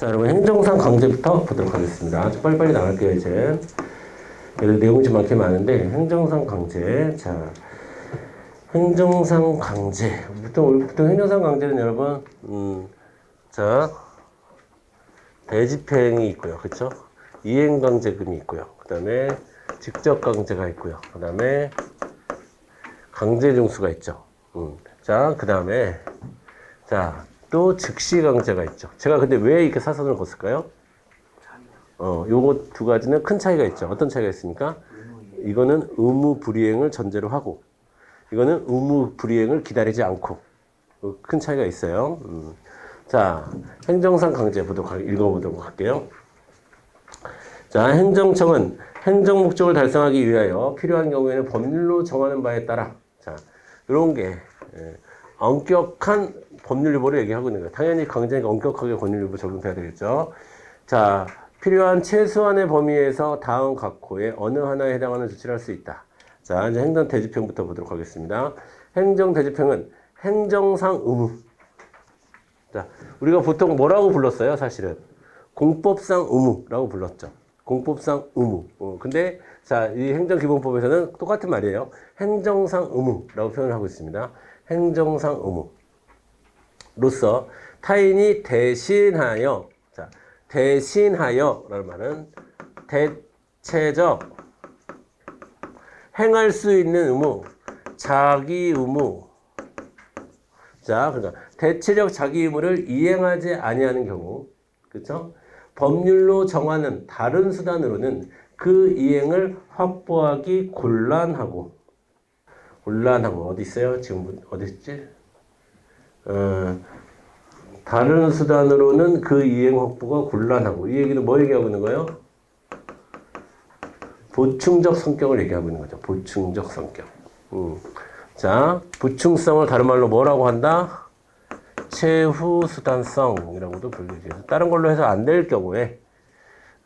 자, 여러분 행정상 강제부터 보도록 하겠습니다. 좀 빨리빨리 나갈게요, 이제. 여기 내용이 좀 많긴 많은데 행정상 강제. 자, 행정상 강제. 보통 보통 행정상 강제는 여러분, 음, 자, 대집행이 있고요, 그렇죠? 이행 강제금이 있고요. 그다음에 직접 강제가 있고요. 그다음에 강제징수가 있죠. 음. 자, 그다음에 자, 또 즉시 강제가 있죠. 제가 근데 왜 이렇게 사선을 걷을까요? 어, 요거 두 가지는 큰 차이가 있죠. 어떤 차이가 있습니까? 이거는 의무 불이행을 전제로 하고, 이거는 의무 불이행을 기다리지 않고, 어, 큰 차이가 있어요. 음. 자, 행정상 강제 보도록, 할- 읽어보도록 할게요. 자, 행정청은 행정 목적을 달성하기 위하여 필요한 경우에는 법률로 정하는 바에 따라, 자, 이런 게, 예, 엄격한 법률 위반을 얘기하고 있는 거예요. 당연히 강제니까 엄격하게 법률 위반 적용돼야 되겠죠. 자, 필요한 최소한의 범위에서 다음 각호에 어느 하나에 해당하는 조치를 할 수 있다. 자, 이제 행정 대집행부터 보도록 하겠습니다. 행정 대집행은 행정상 의무. 자, 우리가 보통 뭐라고 불렀어요, 사실은? 공법상 의무라고 불렀죠. 공법상 의무. 어, 근데 자, 이 행정기본법에서는 똑같은 말이에요. 행정상 의무라고 표현을 하고 있습니다. 행정상 의무. 로서 타인이 대신하여 자, 대신하여라는 말은 대체적 행할 수 있는 의무, 자기 의무. 자, 그러니까 대체적 자기 의무를 이행하지 아니하는 경우, 그렇죠? 법률로 정하는 다른 수단으로는 그 이행을 확보하기 곤란하고, 곤란하고 어디 있어요? 지금 어디 있지? 어, 다른 수단으로는 그 이행 확보가 곤란하고 이 얘기는 뭐 얘기하고 있는 거예요? 보충적 성격을 얘기하고 있는 거죠. 보충적 성격. 음. 자, 보충성을 다른 말로 뭐라고 한다? 최후 수단성이라고도 불리죠. 다른 걸로 해서 안 될 경우에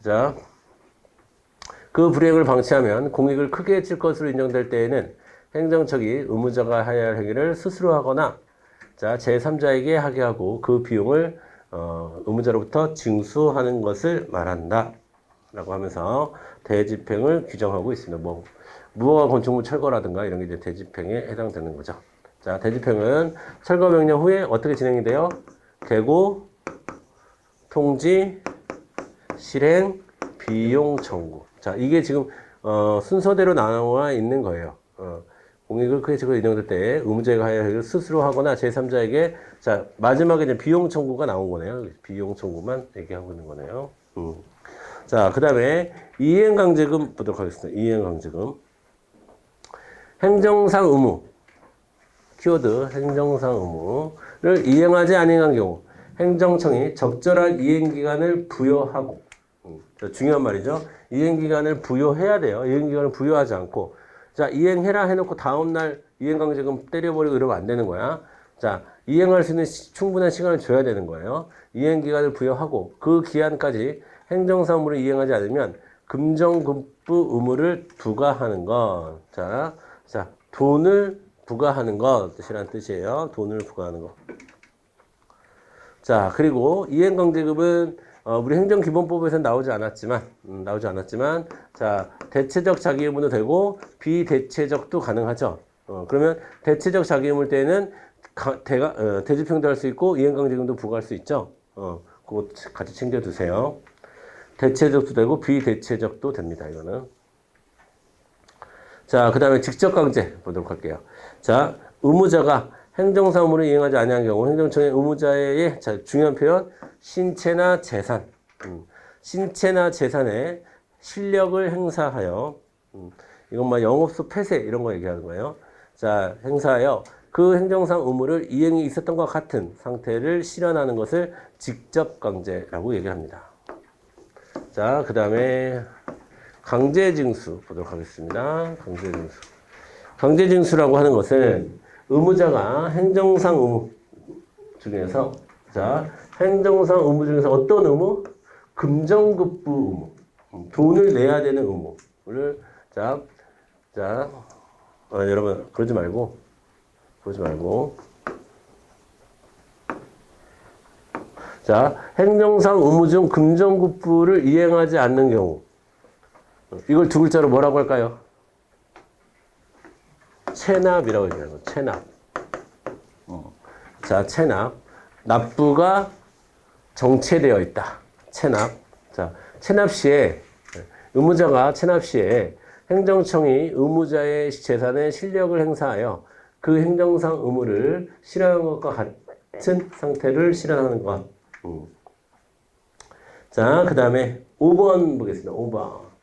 자, 그 불이행을 방치하면 공익을 크게 해칠 것으로 인정될 때에는 행정처이 의무자가 해야 할 행위를 스스로 하거나 자, 제3자에게 하게 하고 그 비용을 어, 의무자로부터 징수하는 것을 말한다. 라고 하면서 대집행을 규정하고 있습니다. 뭐, 무허가 건축물 철거라든가 이런 게 이제 대집행에 해당되는 거죠. 자, 대집행은 철거 명령 후에 어떻게 진행이 돼요? 개고, 통지, 실행, 비용 청구. 자, 이게 지금, 어, 순서대로 나와 있는 거예요. 어, 공익을 크게 지고 인정될 때할 스스로 하거나 제3자에게 자 마지막에 이제 비용 청구가 나온 거네요. 비용 청구만 얘기하고 있는 거네요. 음. 자 그다음에 이행강제금 보도록 하겠습니다. 이행강제금 행정상 의무 키워드 행정상 의무를 이행하지 아니한 경우 행정청이 적절한 이행기간을 부여하고 음, 자, 중요한 말이죠. 이행기간을 부여해야 돼요. 이행기간을 부여하지 않고 자, 이행해라 해놓고 다음날 이행강제금 때려버리고 이러면 안 되는 거야. 자, 이행할 수 있는 시- 충분한 시간을 줘야 되는 거예요. 이행기간을 부여하고 그 기한까지 행정사무를 이행하지 않으면 금정급부 의무를 부과하는 것. 자, 자, 돈을 부과하는 것 뜻이란 뜻이에요. 돈을 부과하는 것. 자, 그리고 이행강제금은 어, 우리 행정기본법에서는 나오지 않았지만, 음, 나오지 않았지만, 자, 대체적 자기 의무도 되고, 비대체적도 가능하죠. 어, 그러면 대체적 자기 의무일 때는 가, 대가, 어, 대집행도 할 수 있고, 이행강제금도 부과할 수 있죠. 어, 그거 같이 챙겨두세요. 대체적도 되고, 비대체적도 됩니다, 이거는. 자, 그 다음에 직접강제 보도록 할게요. 자, 의무자가 행정사무를 이행하지 아니한 경우 행정청의 의무자의 자, 중요한 표현 신체나 재산, 음, 신체나 재산의 실력을 행사하여 음, 이건 뭐 영업소 폐쇄 이런 거 얘기하는 거예요. 자, 행사하여 그 행정상 의무를 이행이 있었던 것 같은 상태를 실현하는 것을 직접 강제라고 얘기합니다. 자, 그 다음에 강제징수 보도록 하겠습니다. 강제징수. 강제징수라고 하는 것은 의무자가 행정상 의무 중에서 자 행정상 의무 중에서 어떤 의무? 금정급부 의무. 음, 돈을 내야 되는 의무를 자, 자 어, 여러분 그러지 말고 그러지 말고 자, 행정상 의무 중 금전국부를 이행하지 않는 경우. 이걸 두 글자로 뭐라고 할까요? 체납이라고 얘기하는 거. 체납. 어. 자, 체납. 납부가 정체되어 있다. 체납. 자, 체납 시에 의무자가 체납 시에 행정청이 의무자의 재산의 실력을 행사하여 그 행정상 의무를 실현한 것과 같은 상태를 실현하는 것. 음. 자, 그 다음에 5번 보겠습니다. 5번.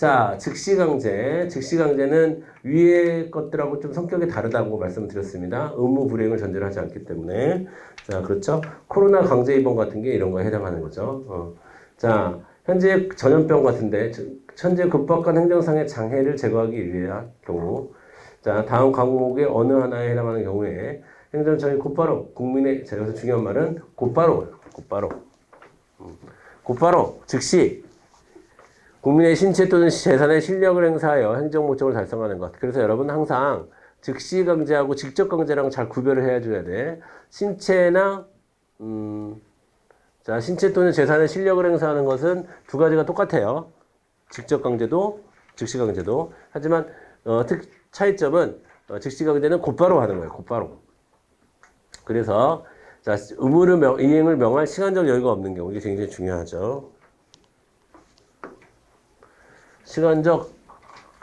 자, 즉시강제. 즉시강제는 위의 것들하고 좀 성격이 다르다고 말씀드렸습니다. 의무 불이행을 전제로 하지 않기 때문에. 자, 그렇죠. 코로나 강제 입원 같은 게 이런 거에 해당하는 거죠. 어. 자, 현재 전염병 같은데, 저- 현재 급박한 행정상의 장애를 제거하기 위한 경우. 자, 다음 과목의 어느 하나에 해당하는 경우에 행정청이 곧바로 국민의, 자, 여기서 중요한 말은 곧바로, 곧바로. 음. 곧바로, 즉시 국민의 신체 또는 재산의 실력을 행사하여 행정 목적을 달성하는 것. 그래서 여러분 항상 즉시 강제하고 직접 강제랑 잘 구별을 해줘야 돼. 신체나 음, 자 신체 또는 재산의 실력을 행사하는 것은 두 가지가 똑같아요. 직접 강제도 즉시 강제도. 하지만 어, 특 차이점은 어, 즉시 강제는 곧바로 하는 거예요. 곧바로. 그래서 자 의무를 명, 이행을 명할 시간적 여유가 없는 경우 이게 굉장히 중요하죠. 시간적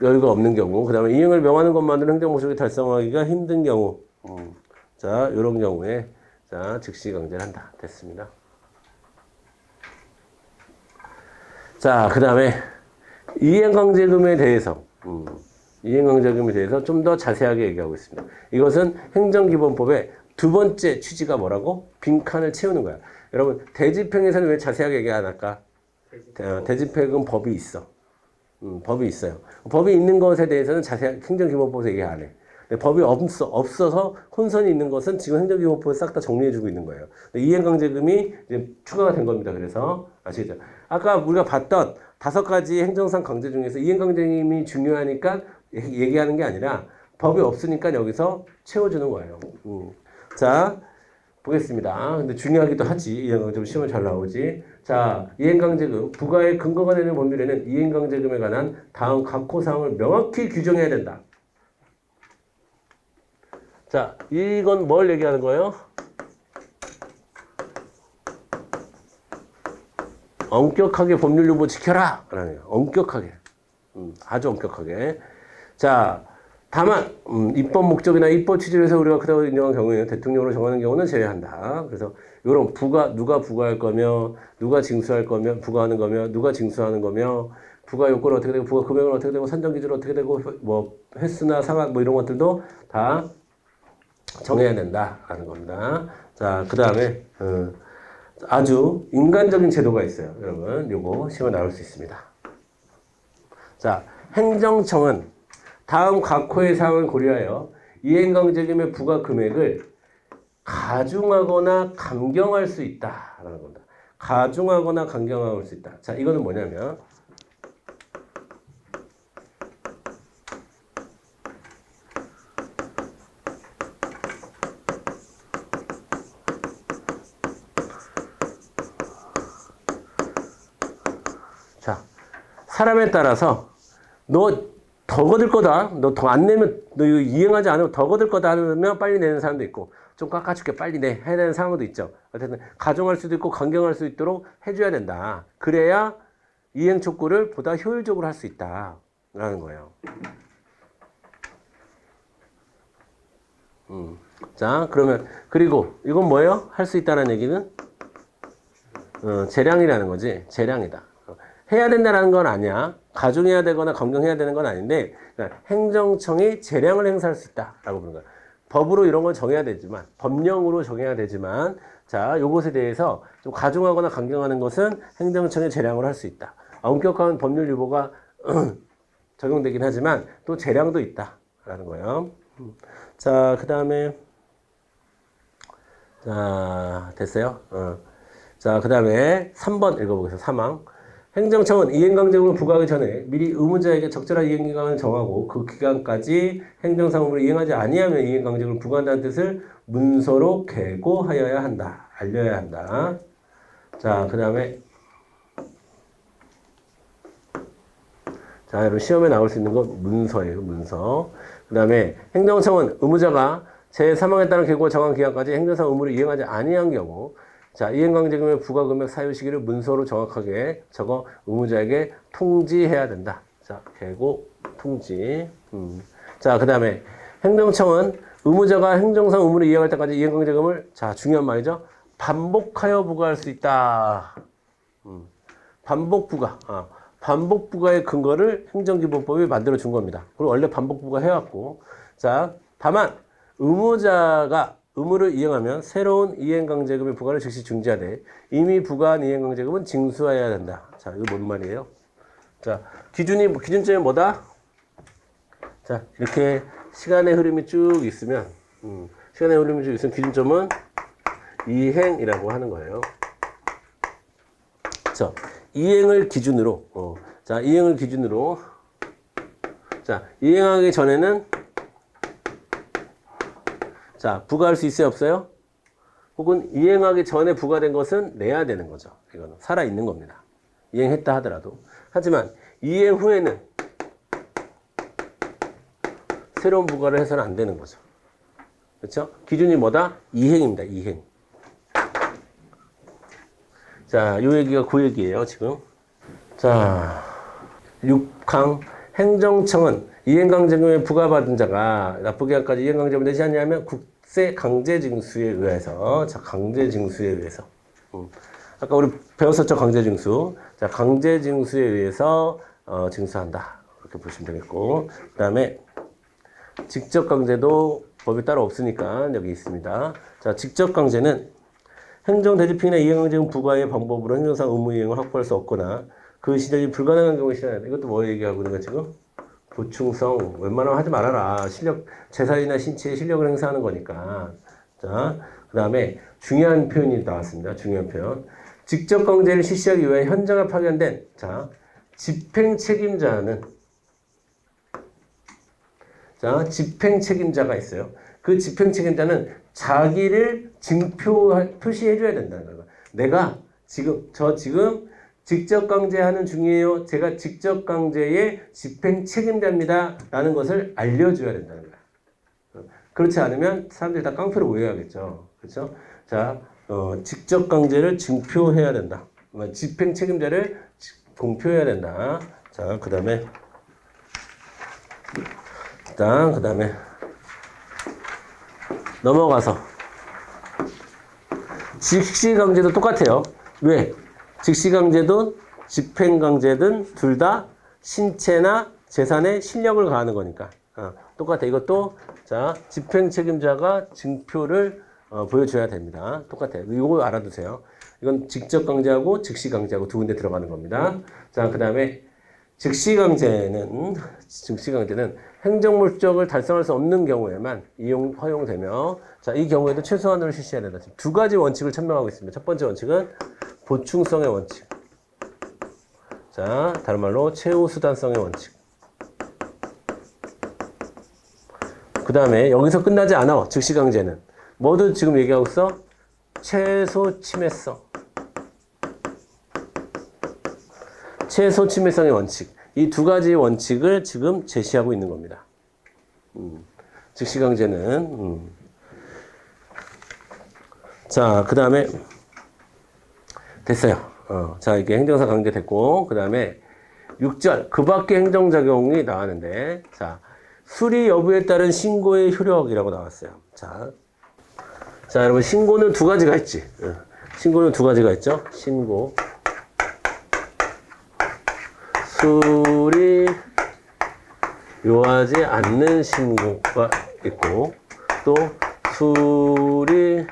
여유가 없는 경우, 그 다음에 이행을 명하는 것만으로 행정 목적을 달성하기가 힘든 경우, 음, 자, 이런 경우에, 자, 즉시 강제를 한다. 됐습니다. 자, 그 다음에 이행강제금에 대해서, 음, 이행강제금에 대해서 좀 더 자세하게 얘기하고 있습니다. 이것은 행정기본법의 두 번째 취지가 뭐라고? 빈칸을 채우는 거야. 여러분, 대집행에서는 왜 자세하게 얘기 안 할까? 어, 대집행은 법이 있어. 음, 법이 있어요. 법이 있는 것에 대해서는 자세한 행정기본법에서 얘기 안 해. 근데 법이 없어, 없어서 혼선이 있는 것은 지금 행정기본법에 싹다 정리해주고 있는 거예요. 이행강제금이 이제 추가가 된 겁니다. 그래서 아시겠죠? 아까 우리가 봤던 다섯 가지 행정상 강제 중에서 이행강제금이 중요하니까 얘기- 얘기하는 게 아니라 법이 없으니까 여기서 채워주는 거예요. 음. 자, 보겠습니다. 근데 중요하기도 하지. 이행강제금 시험에 잘 나오지. 자, 이행강제금 부과의 근거가 되는 법률에는 이행강제금에 관한 다음 각호 사항을 명확히 규정해야 된다. 자, 이건 뭘 얘기하는 거예요? 엄격하게 법률 유보 지켜라! 라는 거예요. 엄격하게. 음, 아주 엄격하게. 자, 다만 음, 입법 목적이나 입법 취지를 해서 우리가 그대로 인정한 경우에는 대통령으로 정하는 경우는 제외한다. 그래서 이런 부가 누가 부과할 거며 누가 징수할 거며 부과하는 거며 누가 징수하는 거며 부과 요건은 어떻게 되고 부과 금액은 어떻게 되고 산정 기준은 어떻게 되고 뭐 횟수나 상한 뭐 이런 것들도 다 정해야 된다라는 겁니다. 자, 그 다음에 어, 아주 인간적인 제도가 있어요, 여러분. 요거 시험에 나올 수 있습니다. 자, 행정청은 다음 각호의 사항을 고려하여 이행강제금의 부과 금액을 가중하거나 감경할 수 있다라는 겁니다. 가중하거나 감경할 수 있다. 자, 이거는 뭐냐면 자, 사람에 따라서 너 더 거들 거다. 너 더 안 내면 너 이거 이행하지 않으면 더 거들 거다 하면 빨리 내는 사람도 있고 좀 깎아줄게 빨리 내 해야 되는 상황도 있죠. 어쨌든 가중할 수도 있고 강경할 수 있도록 해줘야 된다. 그래야 이행 촉구를 보다 효율적으로 할 수 있다 라는 거예요. 음. 자 그러면 그리고 이건 뭐예요? 할 수 있다는 얘기는 어, 재량이라는 거지. 재량이다. 어, 해야 된다는 건 아니야. 가중해야 되거나 감경해야 되는 건 아닌데 그러니까 행정청이 재량을 행사할 수 있다라고 보는 거야. 법으로 이런 건 정해야 되지만 법령으로 정해야 되지만 자 요것에 대해서 좀 가중하거나 감경하는 것은 행정청의 재량을 할 수 있다. 엄격한 법률 유보가 적용되긴 하지만 또 재량도 있다라는 거예요. 음. 자 그 다음에 자 됐어요. 어. 자, 그 다음에 3번 읽어보겠습니다. 사망. 행정청은 이행강제금을 부과하기 전에 미리 의무자에게 적절한 이행기간을 정하고 그 기간까지 행정상업을 이행하지 아니하면 이행강제금을 부과한다는 뜻을 문서로 계고하여야 한다. 알려야 한다. 자, 그 다음에 자, 여러분 시험에 나올 수 있는 건 문서예요, 문서. 그 다음에 행정청은 의무자가 제 사망에 따른 계고 정한 기간까지 행정상 의무를 이행하지 아니한 경우 자, 이행강제금의 부과금액 사유 시기를 문서로 정확하게 적어 의무자에게 통지해야 된다. 자, 계고 통지. 음. 자, 그 다음에 행정청은 의무자가 행정상 의무를 이행할 때까지 이행강제금을 자, 중요한 말이죠. 반복하여 부과할 수 있다. 음. 반복 부과. 아, 반복 부과의 근거를 행정기본법이 만들어 준 겁니다. 그리고 원래 반복 부과 해왔고. 자, 다만 의무자가 의무를 이행하면 새로운 이행강제금의 부과를 즉시 중지하되 이미 부과한 이행강제금은 징수해야 된다. 자, 이거 뭔 말이에요? 자, 기준이 기준점이 뭐다? 자, 이렇게 시간의 흐름이 쭉 있으면 음, 시간의 흐름이 쭉 있으면 기준점은 이행이라고 하는 거예요. 자, 이행을 기준으로 어, 자, 이행을 기준으로 자, 이행하기 전에는 자, 부과할 수 있어요, 없어요? 혹은 이행하기 전에 부과된 것은 내야 되는 거죠. 이거는 살아있는 겁니다. 이행했다 하더라도. 하지만 이행 후에는 새로운 부과를 해서는 안 되는 거죠. 그렇죠? 기준이 뭐다? 이행입니다. 이행. 자, 요 얘기가 그 얘기예요, 지금. 자, 6항 행정청은 이행강제금에 부과받은 자가 납부기한까지 이행강제금을 내지 않냐면 국세 강제징수에 의해서 자 강제징수에 의해서. 음. 아까 우리 배웠었죠 강제징수. 자 강제징수에 의해서 어, 징수한다. 그렇게 보시면 되겠고. 그 다음에 직접 강제도 법이 따로 없으니까 여기 있습니다. 자 직접 강제는 행정대집행이나 이행강제금 부과의 방법으로 행정상 의무 이행을 확보할 수 없거나 그 시절이 불가능한 경우에 실현한다. 이것도 뭐 얘기하고 있는 거야 지금? 보충성 웬만하면 하지 말아라. 실력 재산이나 신체의 실력을 행사하는 거니까. 자, 그 다음에 중요한 표현이 나왔습니다. 중요한 표현. 직접 강제를 실시하기 위해 현장에 파견된 자 집행 책임자는 자 집행 책임자가 있어요. 그 집행 책임자는 자기를 증표 표시해 줘야 된다는 거예요. 내가 지금 저 지금 직접 강제하는 중이에요. 제가 직접 강제의 집행 책임자입니다. 라는 것을 알려줘야 된다는 거야. 그렇지 않으면 사람들이 다 깡패로 오해하겠죠. 그렇죠? 자, 어, 직접 강제를 증표해야 된다. 뭐, 집행 책임자를 공표해야 된다. 자, 그 다음에 일단 그 다음에 넘어가서 직시 강제도 똑같아요. 왜? 직시강제든 집행강제든 둘 다 신체나 재산의 실력을 가하는 거니까 어, 똑같아. 이것도 자 집행 책임자가 증표를 어, 보여줘야 됩니다. 똑같아요. 이거 알아두세요. 이건 직접 강제하고 즉시 강제하고 두 군데 들어가는 겁니다. 자, 그 다음에 즉시 강제는 즉시 강제는 행정 목적을 달성할 수 없는 경우에만 이용 허용되며 자, 이 경우에도 최소한으로 실시해야 된다. 지금 두 가지 원칙을 천명하고 있습니다. 첫 번째 원칙은 보충성의 원칙. 자, 다른 말로 최후 수단성의 원칙. 그 다음에 여기서 끝나지 않아. 즉시 강제는. 뭐도 지금 얘기하고 있어? 최소 침해성. 최소 침해성의 원칙. 이 두 가지 원칙을 지금 제시하고 있는 겁니다. 음, 즉시 강제는. 음. 자, 그 다음에 됐어요. 어, 자, 이게 행정사 강제 됐고, 그 다음에 6절, 그 밖의 행정작용이 나왔는데, 자, 수리 여부에 따른 신고의 효력이라고 나왔어요. 자, 자, 여러분, 신고는 두 가지가 있지. 어, 신고는 두 가지가 있죠. 신고. 수리 요하지 않는 신고가 있고, 또 수리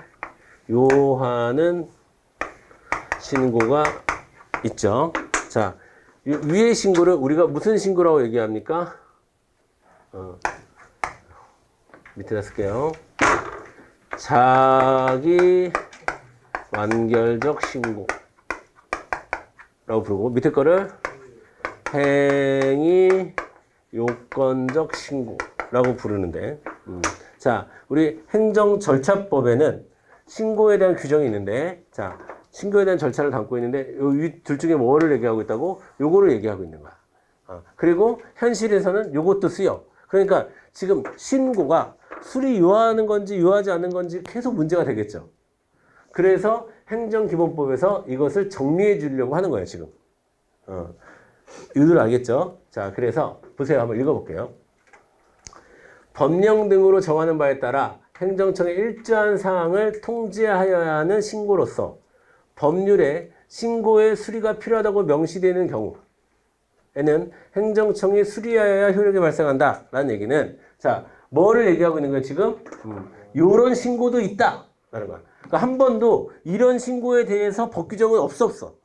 요하는 신고가 있죠. 자, 위의 신고를 우리가 무슨 신고라고 얘기합니까? 어, 밑에다 쓸게요. 자기 완결적 신고라고 부르고 밑에 거를 행위 요건적 신고라고 부르는데 음. 자 우리 행정 절차법에는 신고에 대한 규정이 있는데 자 신고에 대한 절차를 담고 있는데 이둘 중에 뭐를 얘기하고 있다고? 요거를 얘기하고 있는 거야. 어, 그리고 현실에서는 요것도 쓰여. 그러니까 지금 신고가 술이 유효하는 건지 유효하지 않는 건지 계속 문제가 되겠죠. 그래서 행정기본법에서 이것을 정리해 주려고 하는 거예요, 지금. 어. 이들 알겠죠? 자, 그래서 보세요. 한번 읽어볼게요. 법령 등으로 정하는 바에 따라 행정청의 일조한 사항을 통지하여야 하는 신고로서 법률에 신고의 수리가 필요하다고 명시되는 경우에는 행정청이 수리하여야 효력이 발생한다 라는 얘기는 자 뭐를 얘기하고 있는 거야 지금 음, 요런 신고도 있다 라는 거야. 그러니까 한 번도 이런 신고에 대해서 법 규정은 없었어.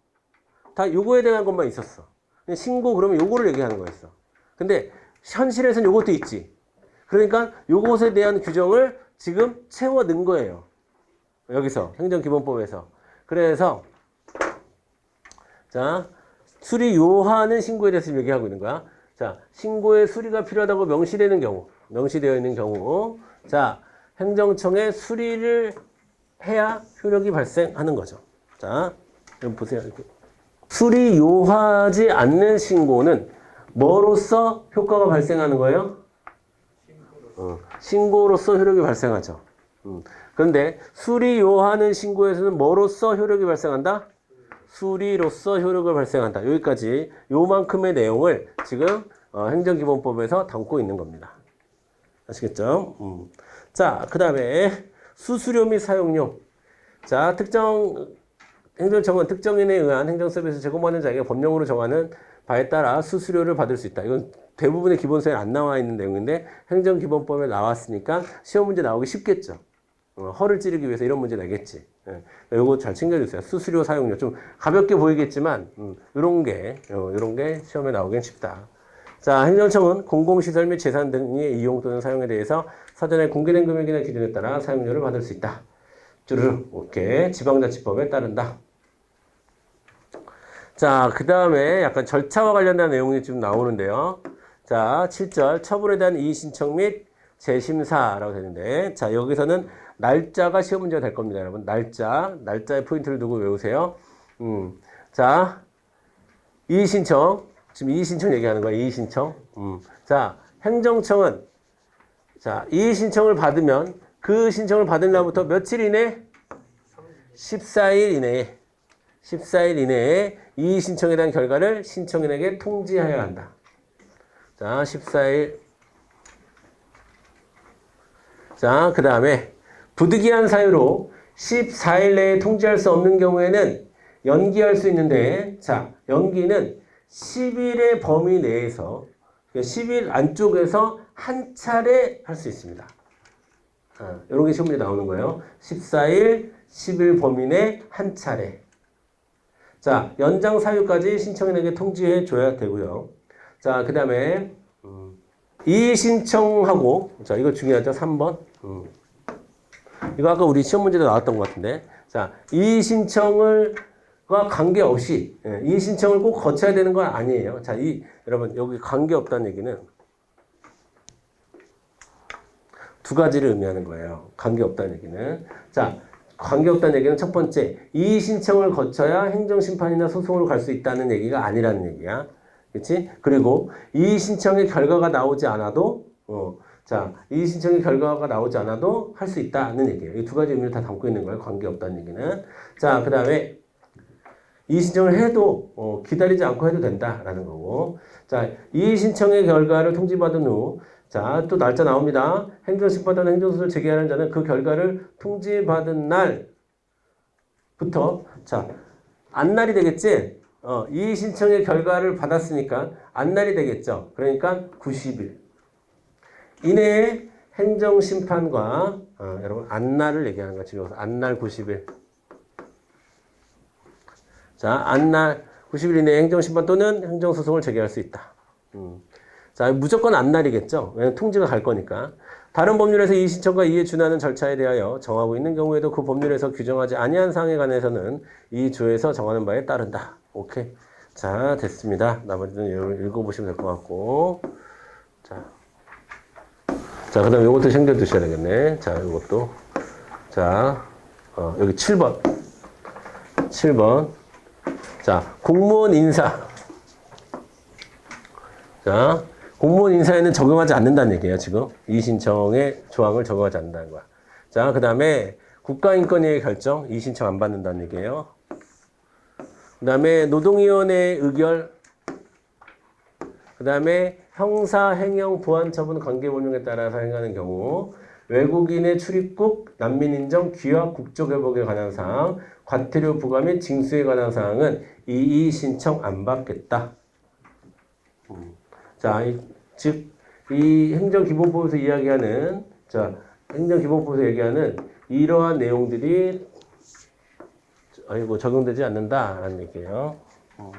다 요거에 대한 것만 있었어. 신고 그러면 요거를 얘기하는 거였어. 근데 현실에서는 요것도 있지. 그러니까 요것에 대한 규정을 지금 채워 넣은 거예요. 여기서 행정기본법에서. 그래서 자 수리 요하는 신고에 대해서 얘기하고 있는 거야. 자 신고에 수리가 필요하다고 명시되는 경우, 명시되어 있는 경우, 자 행정청에 수리를 해야 효력이 발생하는 거죠. 자 여기 보세요. 수리 요하지 않는 신고는 뭐로서 효과가 발생하는 거예요? 어, 신고로서 효력이 발생하죠. 음. 그런데 수리 요하는 신고에서는 뭐로서 효력이 발생한다? 수리로서 효력을 발생한다. 여기까지 요만큼의 내용을 지금 어, 행정기본법에서 담고 있는 겁니다. 아시겠죠? 음. 자, 그 다음에 수수료 및 사용료. 자, 특정 행정청은 특정인에 의한 행정서비스 제공받는 자에게 법령으로 정하는 바에 따라 수수료를 받을 수 있다. 이건 대부분의 기본서에 안 나와 있는 내용인데 행정기본법에 나왔으니까 시험 문제 나오기 쉽겠죠. 어, 허를 찌르기 위해서 이런 문제 내겠지. 예. 요거 잘 챙겨주세요. 수수료 사용료 좀 가볍게 보이겠지만 음, 이런 게 어, 이런 게 시험에 나오긴 쉽다. 자, 행정청은 공공시설 및 재산 등의 이용 또는 사용에 대해서 사전에 공개된 금액이나 기준에 따라 사용료를 받을 수 있다. 쭈르르 오케이 지방자치법에 따른다. 자, 그 다음에 약간 절차와 관련된 내용이 좀 나오는데요. 자, 7절 처분에 대한 이의 신청 및 재심사라고 되는데 자, 여기서는 날짜가 시험 문제가 될 겁니다, 여러분. 날짜, 날짜에 포인트를 두고 외우세요. 음, 자, 이의 신청 지금 이의 신청 얘기하는 거야, 이의 신청. 음, 자, 행정청은 자, 이의 신청을 받으면 그 신청을 받은 날부터 며칠 이내? 14일 이내에 14일 이내에 이의 신청에 대한 결과를 신청인에게 통지하여야 한다. 자, 14일. 자, 그 다음에 부득이한 사유로 14일 내에 통지할 수 없는 경우에는 연기할 수 있는데, 자, 연기는 10일의 범위 내에서, 10일 안쪽에서 한 차례 할 수 있습니다. 아, 이런 게 시험문제 나오는 거예요. 14일, 10일 범위 내 한 차례. 자, 연장 사유까지 신청인에게 통지해 줘야 되고요. 자, 그 다음에, 음, 이의 신청하고, 자, 이거 중요하죠. 3번. 음. 이거 아까 우리 시험 문제도 나왔던 것 같은데. 자, 이의 신청을, 과 관계없이, 예, 이의 신청을 꼭 거쳐야 되는 건 아니에요. 자, 이, 여러분, 여기 관계없다는 얘기는 두 가지를 의미하는 거예요. 관계없다는 얘기는. 자, 관계없다는 얘기는 첫 번째, 이의 신청을 거쳐야 행정심판이나 소송으로 갈 수 있다는 얘기가 아니라는 얘기야. 그치? 그리고 이의 신청의 결과가 나오지 않아도, 어, 자, 이의 신청의 결과가 나오지 않아도 할 수 있다는 얘기예요. 이 두 가지 의미를 다 담고 있는 거예요. 관계없다는 얘기는. 자, 그 다음에 이의 신청을 해도 어, 기다리지 않고 해도 된다라는 거고. 자, 이의 신청의 결과를 통지받은 후 자, 또 날짜 나옵니다. 행정심판단 행정소를 제기하는 자는 그 결과를 통지받은 날부터 자, 안날이 되겠지? 어, 이의 신청의 결과를 받았으니까 안날이 되겠죠. 그러니까 90일 이내에 행정심판과 어, 여러분 안날을 얘기하는 거죠. 지금 안날 90일. 자, 안날 90일 이내에 행정심판 또는 행정소송을 제기할 수 있다. 음. 자, 무조건 안날이겠죠. 왜냐면 통지가 갈 거니까. 다른 법률에서 이의 신청과 이에 준하는 절차에 대하여 정하고 있는 경우에도 그 법률에서 규정하지 아니한 사항에 관해서는 이 조에서 정하는 바에 따른다. 오케이. 자, 됐습니다. 나머지는 읽어보시면 될 것 같고. 자. 자, 그 다음에 이것도 챙겨두셔야 되겠네. 자, 이것도. 자, 어, 여기 7번. 7번. 자, 공무원 인사. 자, 공무원 인사에는 적용하지 않는다는 얘기예요, 지금. 이의신청의 조항을 적용하지 않는다는 거야. 자, 그 다음에 국가인권위의 결정, 이의신청 안 받는다는 얘기예요. 그 다음에 노동위원회의 의결, 그 다음에 형사, 행영, 보안 처분 관계 법령에 따라서 행하는 경우 외국인의 출입국, 난민 인정, 귀화, 국적 회복에 관한 사항, 과태료 부과 및 징수에 관한 사항은 이의 신청 안 받겠다. 음. 자, 이, 즉, 이 행정기본법에서 이야기하는, 자, 행정기본법에서 얘기하는 이러한 내용들이, 아이고, 적용되지 않는다라는 얘기예요. 음.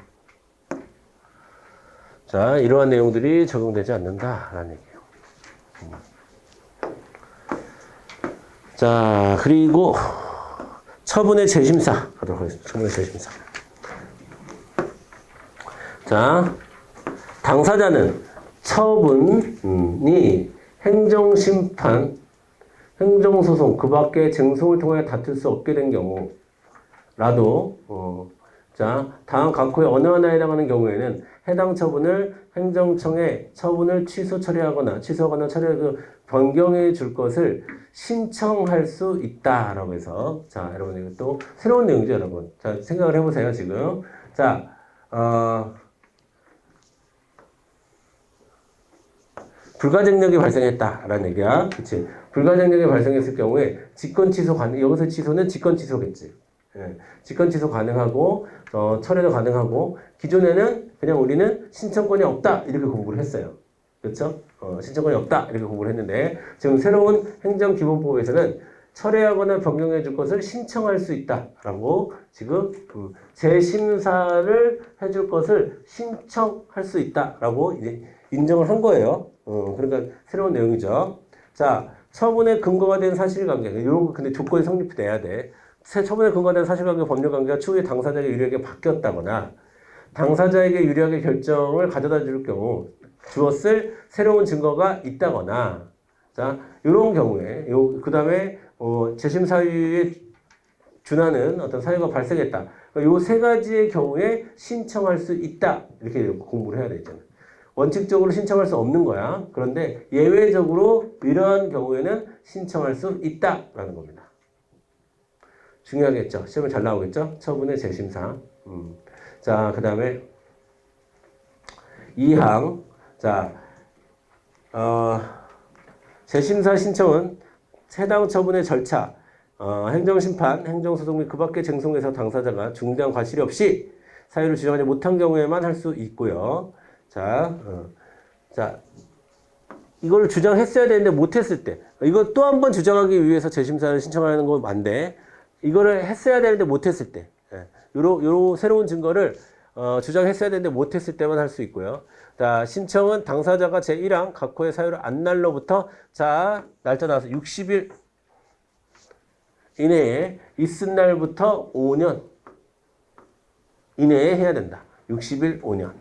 자, 이러한 내용들이 적용되지 않는다라는 얘기예요. 음. 자, 그리고 처분의 재심사 하도록 하겠습니다. 처분의 재심사. 자, 당사자는 처분이 행정심판, 행정소송, 그 밖에 쟁송을 통하여 다툴 수 없게 된 경우라도, 어, 자, 다음 각호의 어느 하나에 해당하는 경우에는 해당 처분을 행정청에 처분을 취소 처리하거나 취소하거나 처리 그 변경해 줄 것을 신청할 수 있다라고 해서 자 여러분 이거 또 새로운 내용이죠 여러분? 자 생각을 해보세요 지금. 자 어, 불가증력이 발생했다라는 얘기야. 그치? 불가증력이 발생했을 경우에 직권 취소 가능 여기서 취소는 직권 취소겠지. 예, 직권 취소 가능하고 어, 철회도 가능하고 기존에는 그냥 우리는 신청권이 없다 이렇게 공부를 했어요. 그렇죠? 어, 신청권이 없다 이렇게 공부를 했는데 지금 새로운 행정기본법에서는 철회하거나 변경해 줄 것을 신청할 수 있다라고 지금 음, 재심사를 해줄 것을 신청할 수 있다라고 이제 인정을 한 거예요. 어, 그러니까 새로운 내용이죠. 자, 처분에 근거가 된 사실관계. 요런 근데 조건이 성립돼야 돼. 새 처분에 근거된 사실관계 법률 관계가 추후에 당사자에게 유리하게 바뀌었다거나 당사자에게 유리하게 결정을 가져다 줄 경우 주었을 새로운 증거가 있다거나 자 이런 경우에 요 그 다음에 어, 재심 사유에 준하는 어떤 사유가 발생했다. 요 세 가지의 경우에 신청할 수 있다 이렇게 공부를 해야 되잖아. 원칙적으로 신청할 수 없는 거야. 그런데 예외적으로 이러한 경우에는 신청할 수 있다라는 겁니다. 중요하겠죠. 시험에 잘 나오겠죠. 처분의 재심사. 음. 자, 그 다음에 2항. 자, 어, 재심사 신청은 해당 처분의 절차, 어, 행정심판, 행정소송 및 그 밖의 쟁송에서 당사자가 중대한 과실이 없이 사유를 주장하지 못한 경우에만 할 수 있고요. 자, 어, 자, 이걸 주장했어야 되는데 못했을 때, 이거 또 한 번 주장하기 위해서 재심사를 신청하는 건 맞는데, 이거를 했어야 되는데 못했을 때, 예, 요로, 요로 새로운 증거를 어, 주장했어야 되는데 못했을 때만 할 수 있고요. 자, 신청은 당사자가 제1항 각호의 사유를 안 날로부터 자, 날짜 나와서 60일 이내에 있은 날부터 5년 이내에 해야 된다. 60일 5년.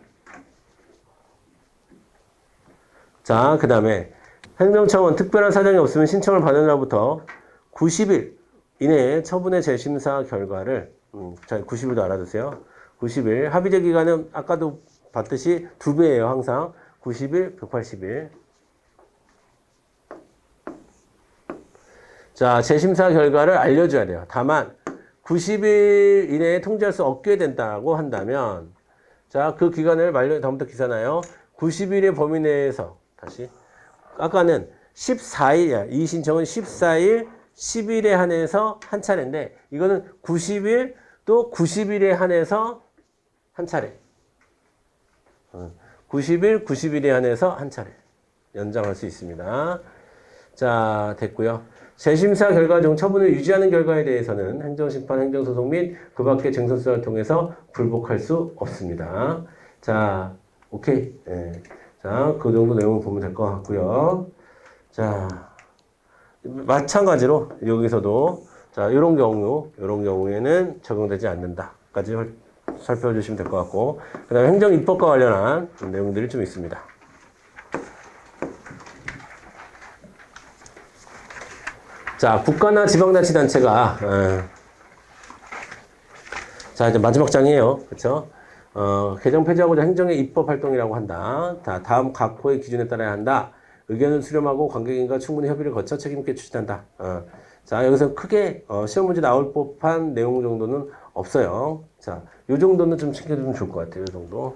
자, 그 다음에 행정청은 특별한 사정이 없으면 신청을 받은 날부터 90일 이내에 처분의 재심사 결과를 음, 자, 90일도 알아두세요. 90일 합의제 기간은 아까도 봤듯이 두 배예요, 항상. 90일, 180일. 자, 재심사 결과를 알려줘야 돼요. 다만 90일 이내에 통지할 수 없게 된다고 한다면 자, 그 기간을 만료 다음부터 기사나요. 90일의 범위 내에서 다시 아까는 14일이야. 이 신청은 14일, 10일에 한해서 한 차례인데 이거는 90일 또 90일에 한해서 한 차례. 90일, 90일에 한해서 한 차례 연장할 수 있습니다. 자, 됐고요. 재심사 결과 중 처분을 유지하는 결과에 대해서는 행정심판, 행정소송 및 그 밖의 쟁선수사를 통해서 불복할 수 없습니다. 자, 오케이. 네. 자, 그 정도 내용을 보면 될 것 같고요. 자, 마찬가지로 여기서도 자, 이런 경우, 이런 경우에는 적용되지 않는다까지 살펴주시면 될 것 같고, 그 다음에 행정 입법과 관련한 내용들이 좀 있습니다. 자, 국가나 지방자치단체가, 에, 자, 이제 마지막 장이에요. 그렇죠? 어, 개정 폐지하고자 행정의 입법 활동이라고 한다. 자, 다음 각 호의 기준에 따라야 한다. 의견을 수렴하고 관객인과 충분히 협의를 거쳐 책임있게 추진한다. 어, 자, 여기서 크게 어, 시험 문제 나올 법한 내용 정도는 없어요. 자, 요 정도는 좀 챙겨주면 좋을 것 같아요. 요 정도.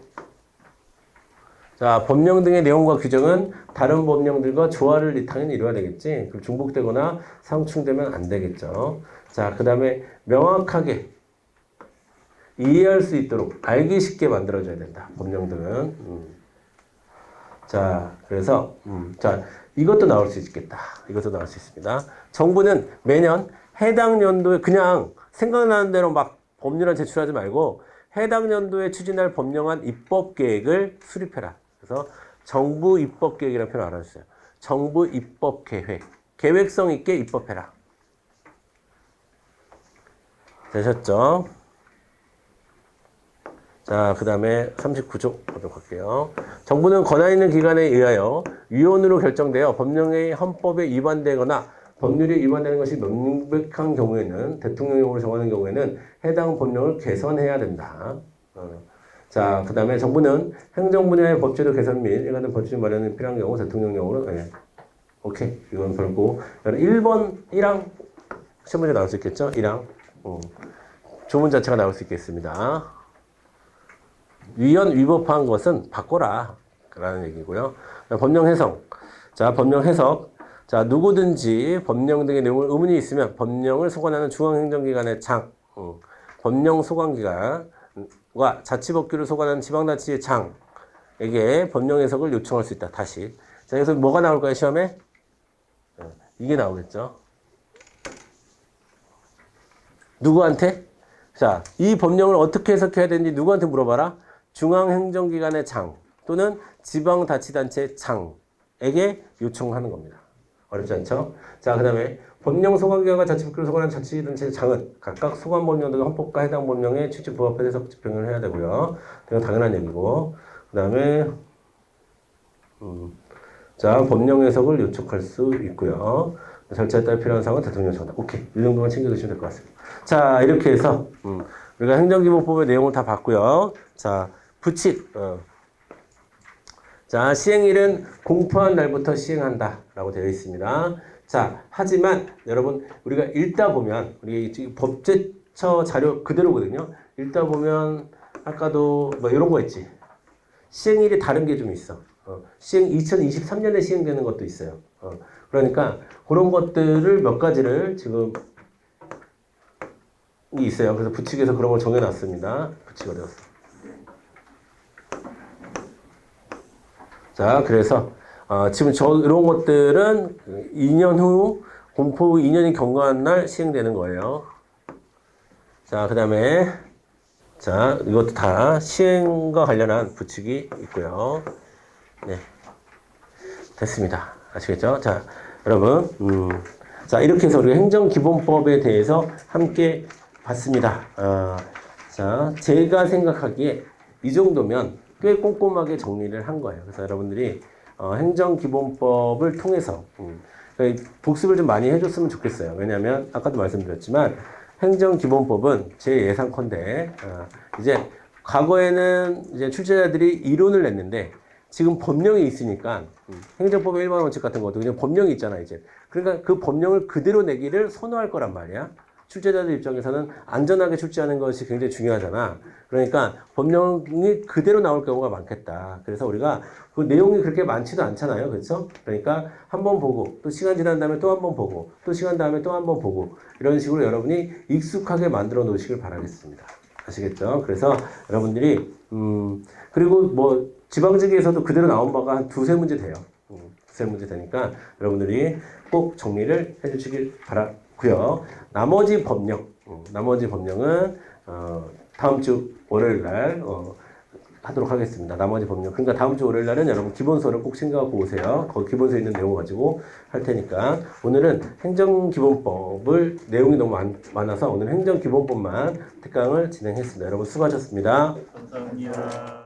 자, 법령 등의 내용과 규정은 다른 법령들과 조화를 당연히 이루어야 되겠지. 그럼 중복되거나 상충되면 안 되겠죠. 자, 그 다음에 명확하게 이해할 수 있도록 알기 쉽게 만들어줘야 된다. 법령들은. 음. 자, 그래서, 음, 자, 이것도 나올 수 있겠다. 이것도 나올 수 있습니다. 정부는 매년 해당 연도에 그냥 생각나는 대로 막 법률안 제출하지 말고 해당 연도에 추진할 법령안 입법 계획을 수립해라. 그래서 정부 입법 계획이라는 표현을 알아주세요. 정부 입법 계획. 계획성 있게 입법해라. 되셨죠? 자, 그 다음에 39조 보도록 할게요. 정부는 권한 있는 기관에 의하여 위원으로 결정되어 법령의 헌법에 위반되거나 법률에 위반되는 것이 명백한 경우에는 대통령령으로 정하는 경우에는 해당 법령을 개선해야 된다. 어. 자, 그 다음에 정부는 행정 분야의 법제도 개선 및 일관된 법률 마련이 필요한 경우 대통령령으로 예. 오케이 이건 별고 1번 1항 시험 문제 나올 수 있겠죠? 1항 음. 조문 자체가 나올 수 있겠습니다. 위헌 위법한 것은 바꿔라. 라는 얘기고요. 법령 해석. 자, 법령 해석. 자, 누구든지 법령 등의 내용을 의문이 있으면 법령을 소관하는 중앙행정기관의 장, 음, 법령 소관기관과 자치법규를 소관하는 지방자치의 장에게 법령 해석을 요청할 수 있다. 다시. 자, 여기서 뭐가 나올까요, 시험에? 어, 이게 나오겠죠. 누구한테? 자, 이 법령을 어떻게 해석해야 되는지 누구한테 물어봐라? 중앙행정기관의 장 또는 지방자치단체 장에게 요청하는 겁니다. 어렵지 않죠? 자, 그 다음에 법령 소관기관과 자치법규를 소관하는 자치단체 장은 각각 소관 법령 등 헌법과 해당 법령에 취지 부합해 해석 집행을 해야 되고요. 이건 당연한 얘기고. 그 다음에 음, 자, 법령 해석을 요청할 수 있고요. 절차에 따라 필요한 사항은 대통령 정다. 오케이. 이 정도만 챙겨두시면 될 것 같습니다. 자, 이렇게 해서, 음, 우리가 행정기본법의 내용을 다 봤고요. 자, 부칙. 어. 자, 시행일은 공포한 날부터 시행한다. 라고 되어 있습니다. 자, 하지만 여러분, 우리가 읽다 보면, 우리 지금 법제처 자료 그대로거든요. 읽다 보면, 아까도 뭐 이런 거 있지. 시행일이 다른 게 좀 있어. 어, 시행 2023년에 시행되는 것도 있어요. 어, 그러니까 그런 것들을 몇 가지를 지금 이 있어요. 그래서 부칙에서 그런 걸 정해놨습니다. 부칙 어디였어? 자, 그래서 어, 지금 저 이런 것들은 2년 후 공포 2년이 경과한 날 시행되는 거예요. 자, 그 다음에 자, 이것도 다 시행과 관련한 부칙이 있고요. 네. 됐습니다. 아시겠죠? 자, 여러분, 음, 자, 이렇게 해서 우리가 행정기본법에 대해서 함께 봤습니다. 어, 자, 제가 생각하기에 이 정도면 꽤 꼼꼼하게 정리를 한 거예요. 그래서 여러분들이 어, 행정기본법을 통해서 음, 그러니까 복습을 좀 많이 해줬으면 좋겠어요. 왜냐하면 아까도 말씀드렸지만 행정기본법은 제 예상컨대 어, 이제 과거에는 이제 출제자들이 이론을 냈는데 지금 법령이 있으니까 음, 행정법의 일반 원칙 같은 것도 그냥 법령이 있잖아 이제 그러니까 그 법령을 그대로 내기를 선호할 거란 말이야 출제자들 입장에서는 안전하게 출제하는 것이 굉장히 중요하잖아. 그러니까 법령이 그대로 나올 경우가 많겠다. 그래서 우리가 그 내용이 그렇게 많지도 않잖아요. 그렇죠? 그러니까 한 번 보고 또 시간 지난 다음에 또 한 번 보고 또 시간 다음에 또 한 번 보고 이런 식으로 여러분이 익숙하게 만들어 놓으시길 바라겠습니다. 아시겠죠? 그래서 여러분들이 음 그리고 뭐 지방직에서도 그대로 나온 바가 한 두세 문제 돼요. 음, 두세 문제 되니까 여러분들이 꼭 정리를 해주시길 바라고요. 나머지 법령, 음, 나머지 법령은 어, 다음 주 월요일 날 어, 하도록 하겠습니다. 나머지 법령. 그러니까 다음 주 월요일 날은 여러분 기본서를 꼭 챙겨갖고 오세요. 거기 기본서에 있는 내용 가지고 할 테니까 오늘은 행정기본법을 내용이 너무 많, 많아서 오늘 행정기본법만 특강을 진행했습니다. 여러분 수고하셨습니다. 감사합니다.